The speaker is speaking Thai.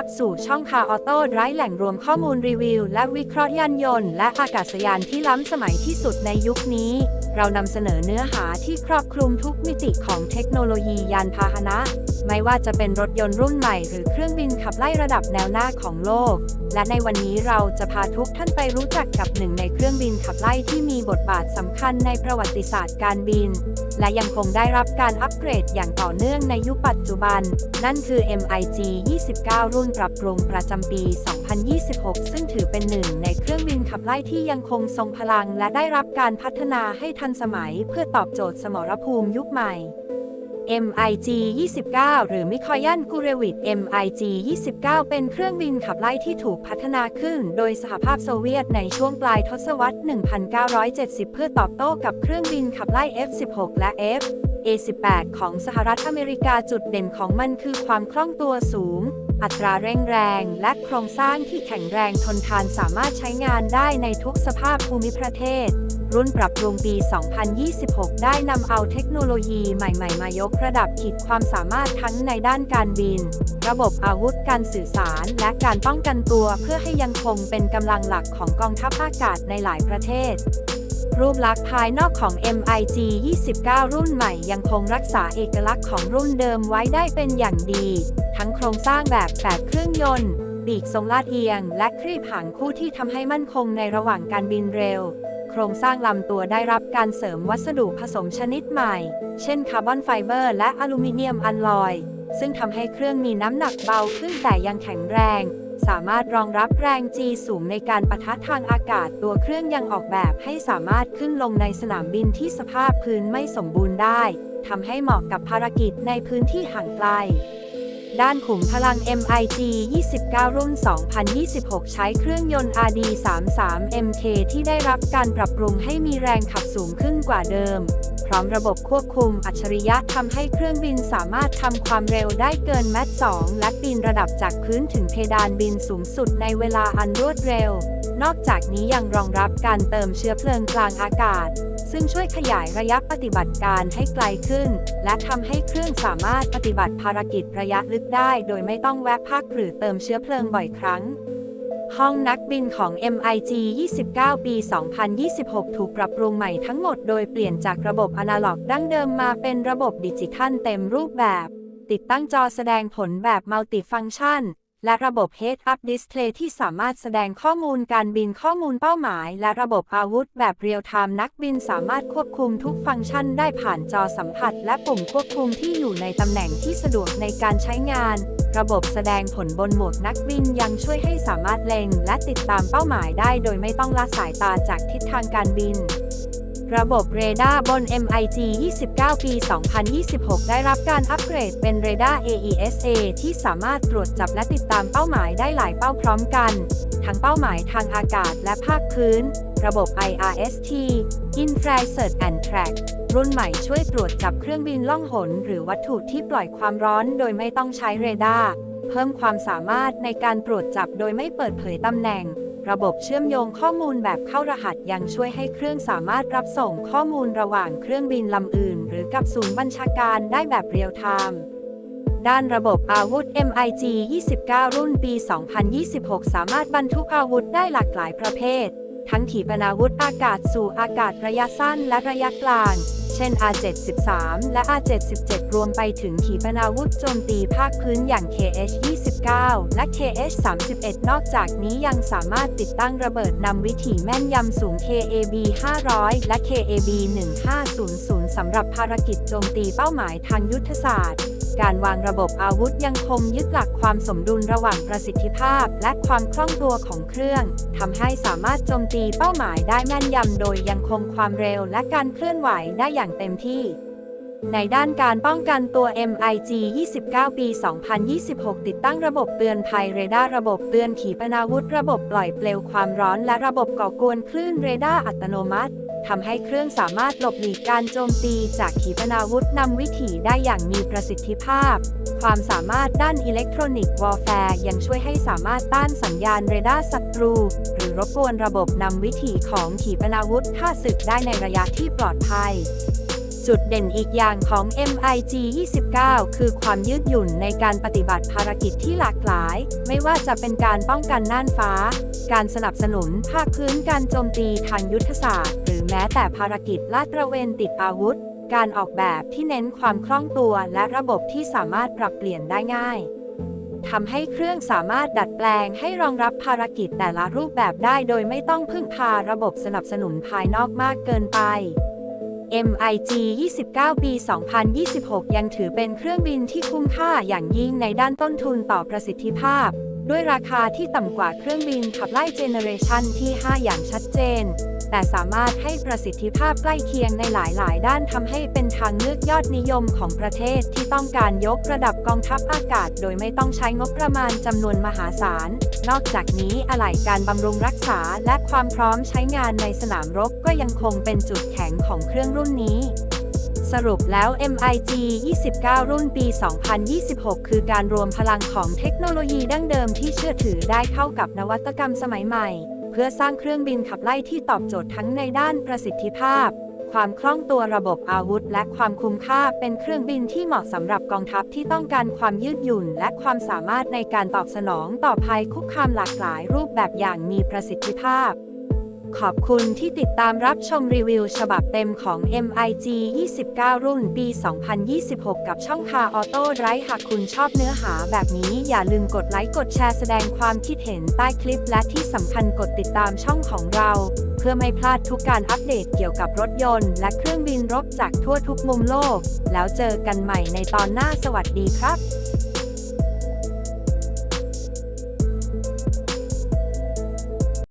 รับสู่ช่องคาออโต้ไร้แหล่งรวมข้อมูลรีวิว และวิเคราะห์ยานยนต์ และอากาศยานที่ล้ำสมัยที่สุดในยุคนี้ เรานำเสนอเนื้อหาที่ครอบคลุมทุกมิติของเทคโนโลยียานพาหนะ ไม่ว่าจะเป็นรถยนต์รุ่นใหม่หรือเครื่องบินขับไล่ระดับแนวหน้าของโลก และในวันนี้เราจะพาทุกท่านไปรู้จักกับหนึ่งในเครื่องบินขับไล่ที่มีบทบาทสำคัญในประวัติศาสตร์การบิน และยังคงได้รับการอัปเกรดอย่างต่อเนื่องในยุคปัจจุบัน นั่นคือ MiG 29 รุ่นปรับปรุงประจำปี 2026 ซึ่งถือเป็นหนึ่งในเครื่องบินขับไล่ที่ยังคงทรงพลังและได้รับการพัฒนาให้ทันสมัยเพื่อตอบโจทย์สมรภูมิยุคใหม่ MiG 29 หรือมิคอยันกูเรวิต MiG 29 เป็นเครื่องบินขับไล่ที่ถูกพัฒนาขึ้น โดยสหภาพโซเวียตในช่วงปลายทศวรรษ 1970 เพื่อตอบโต้กับเครื่องบินขับไล่ F-16 และ F A-18 ของสหรัฐอเมริกาจุดเด่นของมันคือความคล่องตัวสูง อัตราเร่งแรง และโครงสร้างที่แข็งแรงทนทานสามารถใช้งานได้ในทุกสภาพภูมิประเทศ รุ่นปรับปรุงปี 2026 ได้นำเอาเทคโนโลยีใหม่ๆ มายกระดับขีดความสามารถทั้งในด้านการบิน ระบบอาวุธการสื่อสาร และการป้องกันตัวเพื่อให้ยังคงเป็นกำลังหลักของกองทัพอากาศในหลายประเทศรูปลักษณ์ภายนอกของ MiG 29 รุ่นใหม่ยังคงรักษาเอกลักษณ์ของรุ่นเดิมไว้ได้เป็นอย่างดี ทั้งโครงสร้างแบบ8เครื่องยนต์ปีกทรงลาดเอียง และครีบหางคู่ที่ทำให้มั่นคงในระหว่างการบินเร็ว โครงสร้างลำตัวได้รับการเสริมวัสดุผสมชนิดใหม่ เช่นคาร์บอนไฟเบอร์และอลูมิเนียมอัลลอย ซึ่งทำให้เครื่องมีน้ำหนักเบาขึ้นแต่ยังแข็งแรง สามารถรองรับแรง G สูงในการปะทะทางอากาศ ตัวเครื่องยังออกแบบให้สามารถขึ้นลงในสนามบินที่สภาพพื้นไม่สมบูรณ์ได้ทำให้เหมาะกับภารกิจในพื้นที่ห่างไกล ด้านขุมพลัง MiG 29 รุ่น 2026 ใช้เครื่องยนต์ RD33 MK ที่ได้รับการปรับปรุงให้มีแรงขับสูงขึ้นกว่าเดิม ร้อมระบบควบคุมอัจฉริยะทำให้เครื่องบินสามารถทำความเร็วได้เกินแมต2และปีนระดับจากพื้นถึงเพดานบินสูงสุดในเวลาอันรวดเร็ว นอกจากนี้ยังรองรับการเติมเชื้อเพลิงกลางอากาศ ซึ่งช่วยขยายระยะปฏิบัติการให้ไกลขึ้น และทำให้เครื่องสามารถปฏิบัติภารกิจระยะลึกได้ โดยไม่ต้องแวะพักหรือเติมเชื้อเพลิงบ่อยครั้ง ห้องนักบินของ MiG 29 ปี 2026 ถูกปรับปรุงใหม่ทั้งหมดโดยเปลี่ยนจากระบบอนาล็อกดั้งเดิมมาเป็นระบบดิจิทัลเต็มรูปแบบ ติดตั้งจอแสดงผลแบบมัลติฟัง c t ชัน และระบบ Head-Up Display ที่สามารถแสดงข้อมูลการบินข้อมูลเป้าหมาย และระบบอาวุธแบบเรียลไทม์นักบินสามารถควบคุมทุกฟังก์ชันได้ผ่านจอสัมผัส และปุ่มควบคุมที่อยู่ในตำแหน่งที่สะดวกในการใช้งาน ระบบแสดงผลบนหมวดนักบินยังช่วยให้สามารถเล็งและติดตามเป้าหมายได้โดยไม่ต้องละสายตาจากทิศทางการบิน ระบบเรดาร์บน MiG 29 ปี 2026 ได้รับการอัปเกรดเป็นเรดาร์ AESA ที่สามารถตรวจจับและติดตามเป้าหมายได้หลายเป้าพร้อมกัน ทั้งเป้าหมายทางอากาศและภาคพื้น ระบบ IRST Infrared Search and Track รุ่นใหม่ช่วยตรวจจับเครื่องบินล่องหน หรือวัตถุที่ปล่อยความร้อนโดยไม่ต้องใช้เรดาร์เพิ่มความสามารถในการตรวจจับโดยไม่เปิดเผยตำแหน่ง ระบบเชื่อมโยงข้อมูลแบบเข้ารหัสยังช่วยให้เครื่องสามารถรับส่งข้อมูลระหว่างเครื่องบินลำอื่น หรือกับศูนย์บัญชาการได้แบบเรียลไทม์ด้านระบบอาวุธ MiG 29 รุ่นปี 2026 สามารถบรรทุกอาวุธได้หลากหลายประเภท ทั้งขีปนาวุธอากาศสู่อากาศระยะสั้นและระยะกลาง เช่น R73 และ R77 รวมไปถึงขีปนาวุธโจมตีภาคพื้นอย่าง KH29 และ KH31 นอกจากนี้ยังสามารถติดตั้งระเบิดนำวิถีแม่นยำสูง KAB 500 และ KAB 1500 สำหรับภารกิจโจมตีเป้าหมายทางยุทธศาสตร์ การวางระบบอาวุธยังคงยึดหลักความสมดุลระหว่างประสิทธิภาพ และความคล่องตัวของเครื่องทำให้สามารถโจมตีเป้าหมายได้แม่นยำโดยยังคงความเร็วและการเคลื่อนไหวได้อย่างเต็มที่ในด้านการป้องกันตัว MiG 29 ปี 2026 ติดตั้งระบบเตือนภัยเรดาร์ระบบเตือนขีปนาวุธ ระบบปล่อยเปลวความร้อน และระบบก่อกวนคลื่นเรดาร์อัตโนมัติ ทำให้เครื่องสามารถหลบหลีกการโจมตีจากขีปนาวุธนำวิถีได้อย่างมีประสิทธิภาพ ความสามารถด้านอิเล็กทรอนิกส์วอลแฟร์ยังช่วยให้สามารถต้านสัญญาณเรดาร์ศัตรู หรือรบกวนระบบนำวิถีของขีปนาวุธฆ่าศึกได้ในระยะที่ปลอดภัย จุจุดเด่นอีกอย่างของ MiG 29 คือความยืดหยุ่นในการปฏิบัติภารกิจที่หลากหลาย ไม่ว่าจะเป็นการป้องกันน่านฟ้า การสนับสนุนภาคพื้นการโจมตีทางยุทธศาสตร์ หรือแม้แต่ภารกิจลาดตระเวนติดอาวุธ การออกแบบที่เน้นความคล่องตัวและระบบที่สามารถปรับเปลี่ยนได้ง่ายทำให้เครื่องสามารถดัดแปลงให้รองรับภารกิจแต่ละรูปแบบได้โดยไม่ต้องพึ่งพาระบบสนับสนุนภายนอกมากเกินไป MiG 29 ปี 2026 ยังถือเป็นเครื่องบินที่คุ้มค่าอย่างยิ่งในด้านต้นทุนต่อประสิทธิภาพ ด้วยราคาที่ต่ำกว่าเครื่องบินขับไล่เจเนเรชันที่ 5 อย่างชัดเจน แต่สามารถให้ประสิทธิภาพใกล้เคียงในหลาย ๆ ด้านทำให้เป็นทางเลือกยอดนิยมของประเทศที่ต้องการยกระดับกองทัพอากาศ โดยไม่ต้องใช้งบประมาณจำนวนมหาศาล นอกจากนี้อะไหล่การบำรุงรักษาและความพร้อมใช้งานในสนามรบก็ยังคงเป็นจุดแข็งของเครื่องรุ่นนี้สรุปแล้ว MiG 29 รุ่นปี 2026 คือการรวมพลังของเทคโนโลยีดั้งเดิมที่เชื่อถือได้เข้ากับนวัตกรรมสมัยใหม่ พื่อสร้างเครื่องบินขับไล่ที่ตอบโจทย์ทั้งในด้านประสิทธิภาพ ความคล่องตัวระบบอาวุธ และความคุ้มค่าเป็นเครื่องบินที่เหมาะสำหรับกองทัพที่ต้องการความยืดหยุ่น และความสามารถในการตอบสนองต่อภัยคุกคามหลากหลายรูปแบบอย่างมีประสิทธิภาพ ขอบคุณที่ติดตามรับชมรีวิวฉบับเต็มของ MiG 29 รุ่นปี 2026 กับช่องคาออโต้ไรหากคุณชอบเนื้อหาแบบนี้อย่าลืมกดไลค์กดแชร์แสดงความคิดเห็นใต้คลิปและที่สำคัญกดติดตามช่องของเรา เพื่อไม่พลาดทุกการอัปเดตเกี่ยวกับรถยนต์ และเครื่องบินรบจากทั่วทุกมุมโลก แล้วเจอกันใหม่ในตอนหน้าสวัสดีครับ